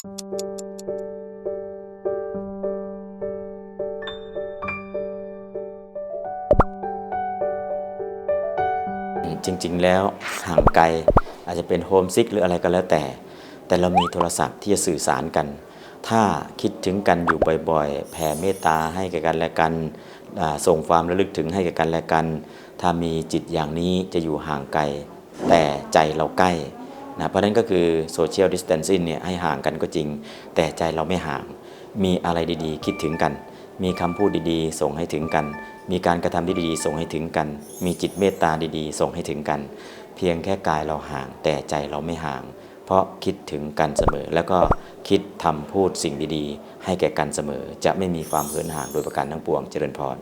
จริงๆ แล้วห่างไกลอาจจะเป็นโฮมซิกหรืออะไรก็แล้วแต่ แต่เรามีโทรศัพท์ที่จะสื่อสารกัน ถ้าคิดถึงกันอยู่บ่อยๆ แผ่เมตตาให้แก่กันและกันส่งความระลึกถึงให้แก่กันและกัน ถ้ามีจิตอย่างนี้จะอยู่ห่างไกล แต่ใจเราใกล้ นะเพราะฉะนั้นก็คือโซเชียลดิส a ทนซิ g เนี่ยให้ห่างกันก็จริง แต่ใจเราไม่ห่าง มีอะไรดีๆ คิดถึงกัน มีคำพูดดีๆ ส่งให้ถึงกัน มีการกระทำที่ดีๆ ส่งให้ถึงกัน มีจิตเมตตาดีๆ ส่งให้ถึงกัน เพียงแค่กายเราห่าง แต่ใจเราไม่ห่าง เพราะคิดถึงกันเสมอ แล้วก็คิดทำพูดสิ่งดีๆ ให้แก่กันเสมอ จะไม่มีความเหินห่างโดยประการทั้งปวงเจริญพร